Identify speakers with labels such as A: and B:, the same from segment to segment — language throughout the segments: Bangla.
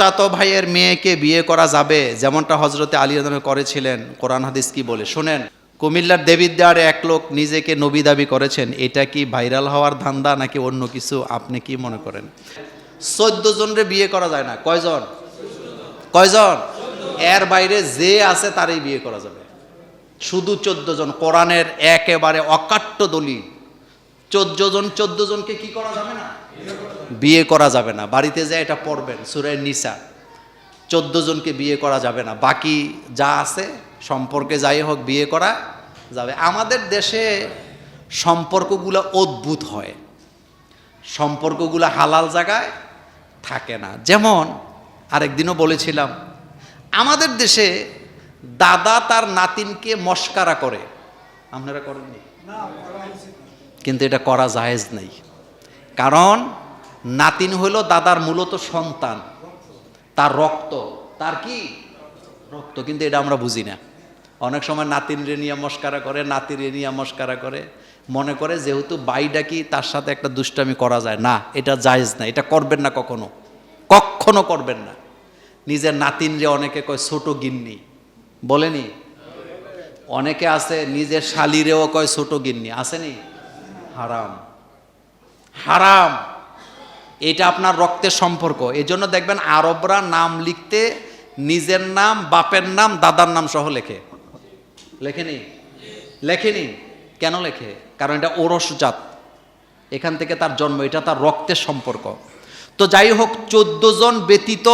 A: চাচাতো ভাইয়ের মেয়েকে বিয়ে করা যাবে? যেমনটা হজরতে আলী আদমে করেছিলেন। কোরআন হাদিস কি বলে? শোনেন, কুমিল্লার দেবিদ্বার এক লোক নিজেকে নবী দাবি করেছেন। এটা কি ভাইরাল হওয়ার ধান্দা নাকি অন্য কিছু? আপনি কি মনে করেন? চোদ্দ জনরে বিয়ে করা যায় না। কয়জন? কয়জন? এর বাইরে যে আছে তারই বিয়ে করা যাবে। শুধু চোদ্দ জন। কোরআনের একেবারে অকাট্য দলিল। চোদ্দ জন চোদ্দ জনকে কি করা যাবে না? বিয়ে করা যাবে না। বাড়িতে যায় এটা পড়বেন সুরের নিসা চোদ্দ জনকে বিয়ে করা যাবে না। বাকি যা আছে সম্পর্কে যাই হোক বিয়ে করা যাবে। আমাদের দেশে সম্পর্কগুলো অদ্ভুত হয়। সম্পর্কগুলো হালাল জায়গায় থাকে না। যেমন আরেকদিনও বলেছিলাম আমাদের দেশে দাদা তার নাতিনকে মস্কারা করে। আপনারা করেননি? কিন্তু এটা করা জায়েজ নেই। কারণ নাতিন হইল দাদার মূলত সন্তান। তার রক্ত, তার কি? রক্ত, কিন্তু এটা আমরা বুঝি না। অনেক সময় নাতিন রে নিয়ে মস্কারা করে নাতির রে মস্কারা করে। মনে করে যেহেতু বাইডা কি, তার সাথে একটা দুষ্টামি করা যায়। না, এটা জায়েজ না, এটা করবেন না কখনো। কখনো করবেন না। নিজের নাতিন রে অনেকে কয় ছোট গিন্নি। বলেনি? অনেকে আছে, নিজের শালিরেও কয় ছোট গিন্নি। আসেনি? হারাম। হারাম। এটা আপনার রক্তের সম্পর্ক। এই জন্য দেখবেন আরবরা নাম লিখতে নিজের নাম, বাপের নাম, দাদার নাম সহ লেখে। লেখেনি? লেখেনি? কেন লেখে? কারণ এটা ওরস জাত। এখান থেকে তার জন্ম, এটা তার রক্তের সম্পর্ক। তো যাই হোক, চোদ্দ জন ব্যতীত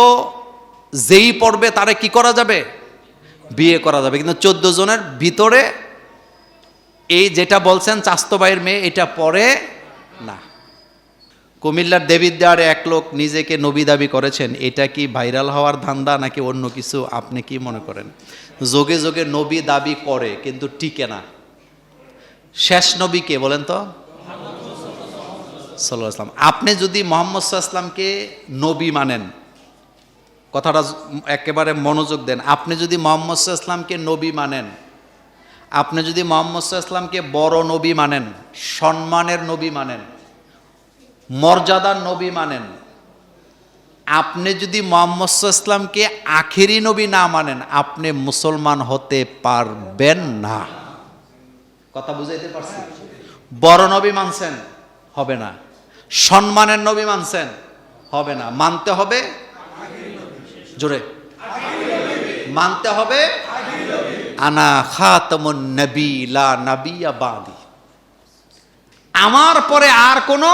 A: যেই পড়বে তারে কি করা যাবে? বিয়ে করা যাবে। কিন্তু চোদ্দ জনের ভিতরে এই যেটা বলছেন চাস্তবাইয়ের মেয়ে, এটা পরে না। কুমিল্লার দেবিদ্বার এক লোক নিজেকে নবী দাবি করেছেন, এটা কি ভাইরাল হওয়ার ধান্দা নাকি অন্য কিছু? আপনি কি মনে করেন? যোগে যোগে নবী দাবি করে, কিন্তু টিকে না। শেষ নবী কে বলেন তো? সাল্লাহ আসলাম আপনি যদি মোহাম্মদ সাল্লামকে নবী মানেন, কথাটা একেবারে মনোযোগ দেন, আপনি যদি মোহাম্মদ ইসলামকে নবী মানেন আপনি যদি মোহাম্মদ ইসলামকে বড় নবী মানেন, সম্মানের নবী মানেন, মর্যাদার নবী মানেন, আপনি যদি মোহাম্মদ ইসলামকে আখেরি নবী না মানেন, আপনি মুসলমান হতে পারবেন না। কথা বুঝাইতে পারছি? বড় নবী মানছেন, হবে না। সম্মানের নবী মানছেন, হবে না। মানতে হবে? জোরে। মানতে হবে? আনা খাতামুন নবী, লা নাবিয়া বাদি। আমার পরে আর কোনো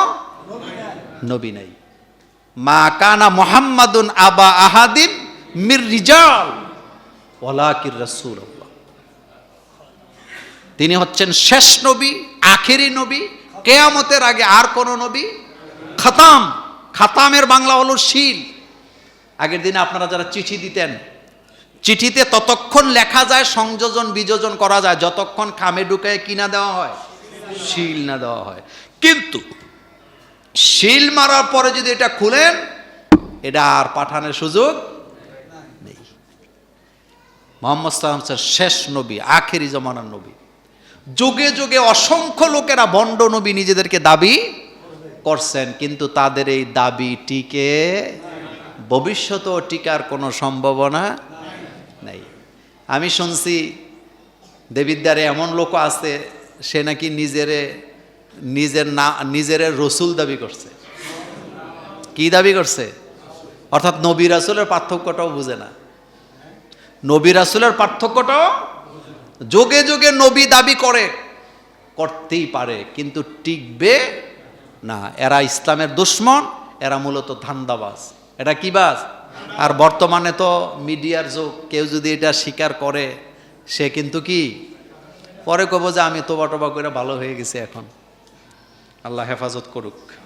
A: নবী নাই। মা কানা মোহাম্মদুন আবা আহাদিন মির রিজাল ওলাকির রাসূল তিনি হচ্ছেন শেষ নবী, আখেরি নবী, কেয়ামতের আগে আর কোন নবী খাতাম। খাতামের বাংলা হলো শিল। আগের দিনে আপনারা যারা চিঠি দিতেন চিঠিতে ততক্ষণ লেখা যায়, সংযোজন, বিযোজন করা যায়। যতক্ষণ খামে ঢুকায় কিনা দেওয়া হয়? শিল না দেওয়া হয়। কিন্তু শিল মারার পরে যদি এটা খুলেন, এটা আর পাঠানোর সুযোগ নেই। মোহাম্মদ সাল্লাম স্যার শেষ নবী, আখেরি জমানার নবী। যুগে যুগে অসংখ্য লোকেরা বন্ড নবী নিজেদেরকে দাবি করছেন, কিন্তু তাদের এই দাবি টিকে ভবিষ্যতেও টিকার কোনো সম্ভাবনা আমি শুনছি দেবিদ্বারে এমন লোক আছে, সে নাকি নিজেরে, নিজের না, নিজের রসুল দাবি করছে। কি দাবি করছে? অর্থাৎ নবী রাসুলের পার্থক্যটাও বুঝে না। নবী রাসুলের পার্থক্যটাও যোগে যোগে নবী দাবি করে, করতেই পারে, কিন্তু টিকবে না। এরা ইসলামের দুশ্মন, এরা মূলত ধান্দাবাজ। এটা কি বাস আর বর্তমানে তো মিডিয়ার যুগ, কেউ যদি এটা স্বীকার করে, সে কিন্তু কি? পরে কব যে আমি তোবা টোবা করে ভালো হয়ে গেছি এখন। আল্লাহ হেফাজত করুক।